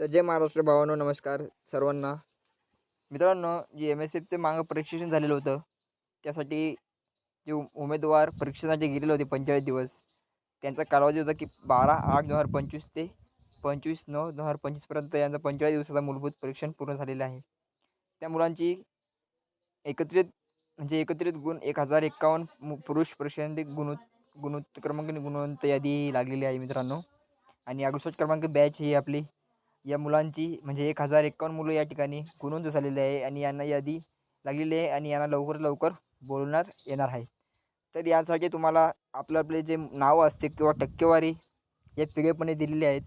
तर जय महाराष्ट्र भावांनो नमस्कार सर्वांना. मित्रांनो जे एम एस एफचे मागं परीक्षण झालेलं होतं त्यासाठी जे उमेदवार परीक्षेसाठी गेलेले होते पंचेचाळीस दिवस त्यांचा कालावधी होता की बारा आठ दोन हजार पंचवीस ते पंचवीस नऊ दोन हजार पंचवीसपर्यंत यांचा पंचेचाळीस दिवसाचा मूलभूत परीक्षण पूर्ण झालेलं आहे. त्या मुलांची एकत्रित म्हणजे एकत्रित गुण एक हजार एक्कावन्न मु- पुरुष परीक्षांती गुणोत् गुणोत् क्रमांक आणि गुणवंत यादी लागलेली आहे मित्रांनो. आणि अडुसष्ट क्रमांक बॅच ही आपली या मुलांची म्हणजे एक हजार एक्कावन्न मुलं या ठिकाणी गुणवंत झालेले आहे आणि यांना यादी लागलेली आहे आणि यांना लवकर लवकर बोलणार येणार आहे. तर यासाठी तुम्हाला आपलं आपले जे नावं असते किंवा टक्केवारी या पिढेपणे दिलेली आहेत.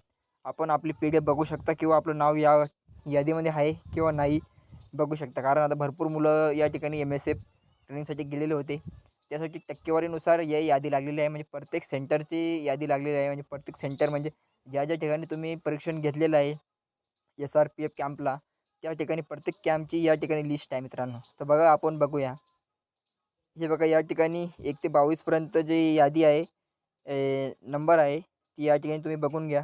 आपण आपली पिढे बघू शकता किंवा आपलं नाव या यादीमध्ये आहे किंवा नाही बघू शकता. कारण आता भरपूर मुलं या ठिकाणी एम एस एफ ट्रेनिंगसाठी गेलेले होते. त्यासाठी टक्केवारीनुसार या यादी लागलेली आहे. म्हणजे प्रत्येक सेंटरची यादी लागलेली आहे. म्हणजे प्रत्येक सेंटर म्हणजे ज्या ज्या ठिकाणी तुम्ही परीक्षण घेतलेलं आहे एस आर पी एफ कॅम्पला त्या ठिकाणी प्रत्येक कॅम्पची या ठिकाणी लिस्ट आहे मित्रांनो. तर बघा आपण बघूया. हे बघा या ठिकाणी एक ते बावीसपर्यंत जी यादी आहे नंबर आहे ती या ठिकाणी तुम्ही बघून घ्या.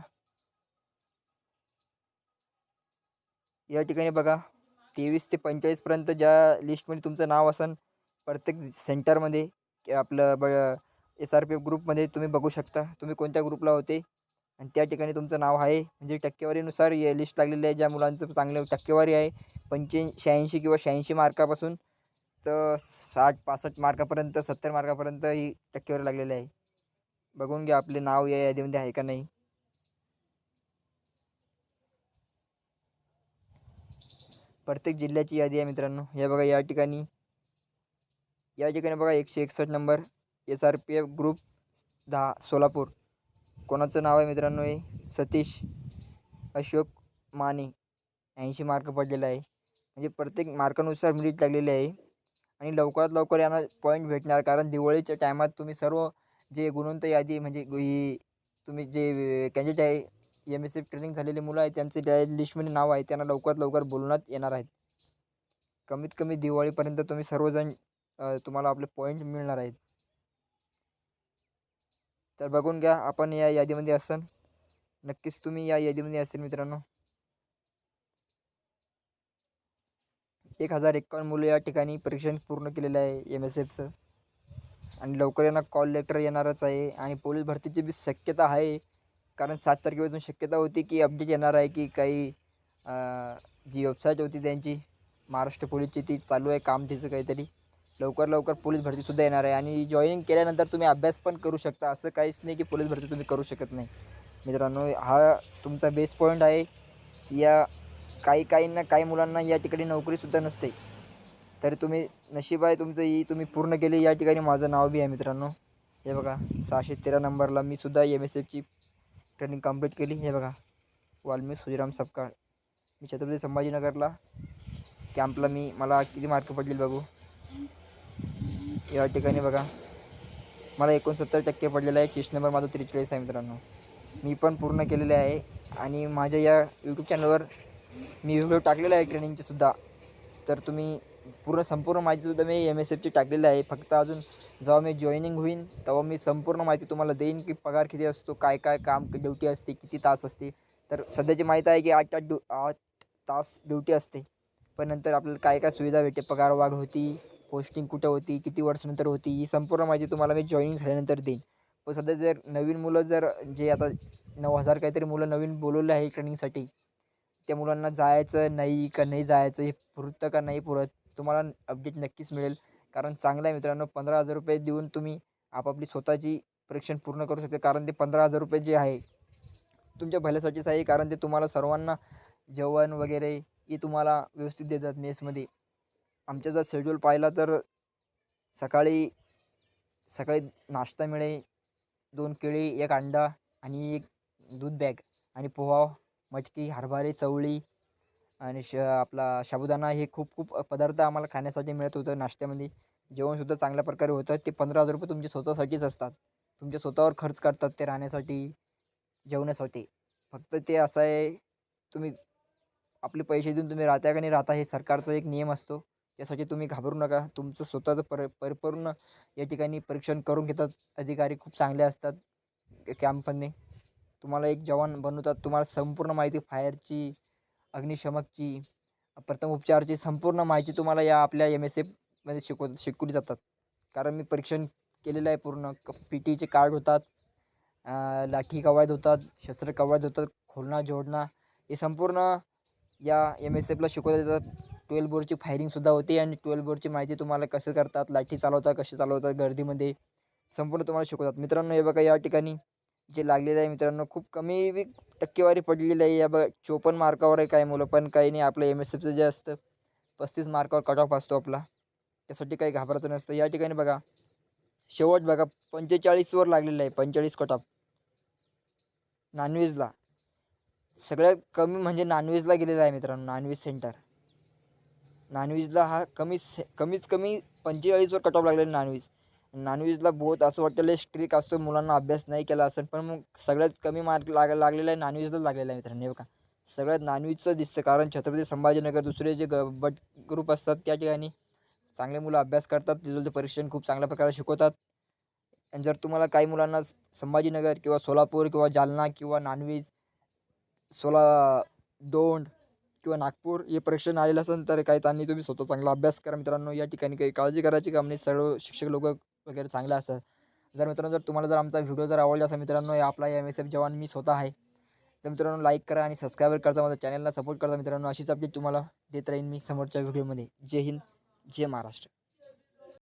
या ठिकाणी बघा तेवीस ते पंचेचाळीसपर्यंत ज्या लिस्टमध्ये तुमचं नाव असेल प्रत्येक सेंटरमध्ये की आपलं ब एस आर पी एफ ग्रुपमध्ये तुम्ही बघू शकता. तुम्ही कोणत्या ग्रुपला होते? आणि त्या ठिकाणी तुमचं नाव आहे. म्हणजे टक्केवारीनुसार हे लिस्ट लागलेली आहे ज्या मुलांचं चांगलं टक्केवारी आहे. पंचे शहाऐंशी किंवा शहाऐंशी मार्कापासून तर साठ पासष्ट मार्कापर्यंत सत्तर मार्कापर्यंत ही टक्केवारी लागलेली आहे. बघून घ्या आपले नाव या यादीमध्ये आहे का नाही. प्रत्येक जिल्ह्याची यादी आहे मित्रांनो. हे बघा या ठिकाणी. या ठिकाणी बघा एकशे एकसष्ट number S R P F group दहा सोलापूर. कोणाचं नाव आहे मित्रांनो हे? सतीश अशोक माने. ऐंशी मार्क पडलेला आहे. म्हणजे प्रत्येक मार्कानुसार मिरिट लागलेली आहे. आणि लवकरात लवकर यांना पॉईंट भेटणार. कारण दिवाळीच्या टायमात तुम्ही सर्व जे गुणवंत यादी म्हणजे ही तुम्ही जे कॅन्डिडेट आहे एम एस एफ ट्रेनिंग झालेली मुलं आहेत त्यांचे त्या लिस्टमध्ये नाव आहे. त्यांना लवकरात लवकर बोलवण्यात येणार आहेत. कमीत कमी दिवाळीपर्यंत तुम्ही सर्वजण तुम्हाला आपले पॉईंट मिळणार आहेत. तर बघून घ्या आपण या यादीमध्ये असाल. नक्कीच तुम्ही या यादीमध्ये असेल मित्रांनो. एक हजार एक्कावन्न मुलं या ठिकाणी परीक्षण पूर्ण केलेलं आहे एम एस एफचं आणि लवकर यांना कॉल लेटर येणारच आहे आणि पोलीस भरतीची बी शक्यता आहे. कारण सात तारखेपासून शक्यता होती की अपडेट येणार आहे की काही जी वेबसाईट होती त्यांची महाराष्ट्र पोलीसची ती चालू आहे काम तिचं काहीतरी. लवकर लवकर पोलीस भरतीसुद्धा येणार आहे. आणि जॉईनिंग केल्यानंतर तुम्ही अभ्यास पण करू शकता. असं काहीच नाही की पोलीस भरती तुम्ही करू शकत नाही. मित्रांनो हा तुमचा बेस्ट पॉईंट आहे. या काही काहींना काही मुलांना या ठिकाणी नोकरीसुद्धा नसते. तरी तुम्ही नशीब आहे तुमचं ही तुम्ही पूर्ण केली या ठिकाणी माझं नाव बी आहे मित्रांनो. हे बघा सहाशे तेरा नंबरला मी सुद्धा एम एस एफची ट्रेनिंग कंप्लीट केली. हे बघा वाल्मी सुजराम सपकाळ. मी छत्रपती संभाजीनगरला कॅम्पला मी मला किती मार्क पडतील बघू? या ठिकाणी बघा. मला एकोणसत्तर टक्के पडलेला आहे. चेस्ट नंबर माझा त्रेचाळीस आहे मित्रांनो. मी पण पूर्ण केलेले आहे. आणि माझ्या या यूट्यूब चॅनलवर मी व्हिडिओ टाकलेला आहे ट्रेनिंगचे सुद्धा. तर तुम्ही पूर्ण संपूर्ण माहितीसुद्धा मी एम एस एफची टाकलेली आहे. फक्त अजून जेव्हा मी जॉईनिंग होईन तेव्हा मी संपूर्ण माहिती तुम्हाला देईन की पगार किती असतो काय काय काम ड्युटी असते किती तास असते. तर सध्याची माहिती आहे की आठ आठ ड्यू आठ तास ड्युटी असते. पण नंतर आपल्याला काय काय सुविधा भेटते? पगार वाघ होती पोस्टिंग कुठं होती किती वर्षानंतर होती ही संपूर्ण माहिती तुम्हाला मी जॉईनिंग झाल्यानंतर देईन. पण सध्या जर नवीन मुलं जर जे आता नऊ हजार काहीतरी मुलं नवीन बोलवले आहे ट्रेनिंगसाठी त्या मुलांना जायचं नाही का नाही जायचं हे पुरतं का नाही पुरत तुम्हाला अपडेट नक्कीच मिळेल. कारण चांगलं आहे मित्रांनो पंधरा हजार रुपये देऊन तुम्ही आपापली स्वतःची परीक्षण पूर्ण करू शकता. कारण ते पंधरा हजार रुपये जे आहे तुमच्या भल्यासाठीच आहे कारण ते तुम्हाला सर्वांना जेवण वगैरे हे तुम्हाला व्यवस्थित देतात मेसमध्ये. आमच्या जर शेड्यूल पाहिला तर सकाळी सकाळी नाश्ता मिळेल दोन केळी एक अंडा आणि एक दूध बॅग आणि पोहा मटकी हरभरे चवळी आणि श आपला साबुदाणा हे खूप खूप पदार्थ आम्हाला खाण्यासाठी मिळत होतं नाश्त्यामध्ये. जेवणसुद्धा चांगल्या प्रकारे होतं. ते पंधरा हजार रुपये तुमचे स्वतःसाठीच असतात. तुमच्या स्वतःवर खर्च करतात ते राहण्यासाठी जेवण्यासाठी फक्त ते असं आहे तुम्ही आपले पैसे देऊन तुम्ही राहता का नाही राहता हे सरकारचा एक नियम असतो. त्यासाठी तुम्ही घाबरू नका. तुमचं स्वतःचं पर परिपूर्ण या ठिकाणी परीक्षण करून घेतात. अधिकारी खूप चांगले असतात. कॅम्पमध्ये तुम्हाला एक जवान बनवतात. तुम्हाला संपूर्ण माहिती फायरची अग्निशमकची प्रथम उपचारची संपूर्ण माहिती तुम्हाला या आपल्या एम एस एफमध्ये शिकव शिकवली जातात. कारण मी परीक्षण केलेलं आहे पूर्ण. क पी टीचे कार्ड होतात. लाठी कवायत होतात. शस्त्र कवायत होतात. खोलणा जोडणा हे संपूर्ण या एम एस एफला शिकवल्या जातात. ट्वेल्व बोरची फायरिंगसुद्धा होते आणि ट्वेल्व बोरची माहिती तुम्हाला कसं करतात लाठी चालवतात कसे चालवतात गर्दीमध्ये संपूर्ण तुम्हाला शिकवतात. मित्रांनो हे बघा या ठिकाणी जे लागलेलं आहे मित्रांनो खूप कमी बी टक्केवारी पडलेली आहे. या बघा चोपन्न मार्कावर आहे काय मुलं पण काही नाही आपलं एम एस एफचं जे असतं पस्तीस मार्कावर कट ऑफ असतो आपला. त्यासाठी काही घाबरायचं नसतं. या ठिकाणी बघा शेवट बघा पंचेचाळीसवर लागलेलं आहे पंचेचाळीस कट ऑफ नॉनव्हेजला सगळ्यात कमी म्हणजे नॉनव्हेजला गेलेला आहे मित्रांनो नॉनव्हेज सेंटर नॉनव्हेजला हा कमी कमीत कमी पंचेचाळीसवर कट ऑफ लागलेला नॉनव्हेज नॉनव्हेजला बहुत असं वाटतं लय स्ट्रिक असतो मुलांना अभ्यास नाही केला असेल पण मग सगळ्यात कमी मार्क लाग लागलेला आहे नॉनव्हेजलाच लागलेला आहे मित्रांनो हे बघा. सगळ्यात नॉनव्हेजचं दिसतं कारण छत्रपती संभाजीनगर दुसरे जे ग बट ग्रुप असतात त्या ठिकाणी चांगले मुलं अभ्यास करतात तिथलं परीक्षण खूप चांगल्या प्रकारे शिकवतात. आणि जर तुम्हाला काही मुलांना संभाजीनगर किंवा सोलापूर किंवा जालना किंवा नॉनव्हेज सोला दोंड किंवा नागपूर हे परीक्षण आलेलं असेल तर काही त्यांनी तुम्ही स्वतः चांगला अभ्यास करा मित्रांनो. या ठिकाणी काही काळजी करायची काम नाही. सर्व शिक्षक लोक वगैरे चांगले असतात. जर मित्रांनो जर तुम्हाला जर आमचा व्हिडिओ जर आवडला असेल मित्रांनो आपला एम एस एफ जवान मी स्वतः आहे. तर मित्रांनो लाईक करा आणि सबस्क्राईब करता. माझ्या चॅनलला सपोर्ट करता मित्रांनो. अशीच अपडेट तुम्हाला देत राहीन मी समोरच्या व्हिडिओमध्ये जय हिंद जय महाराष्ट्र.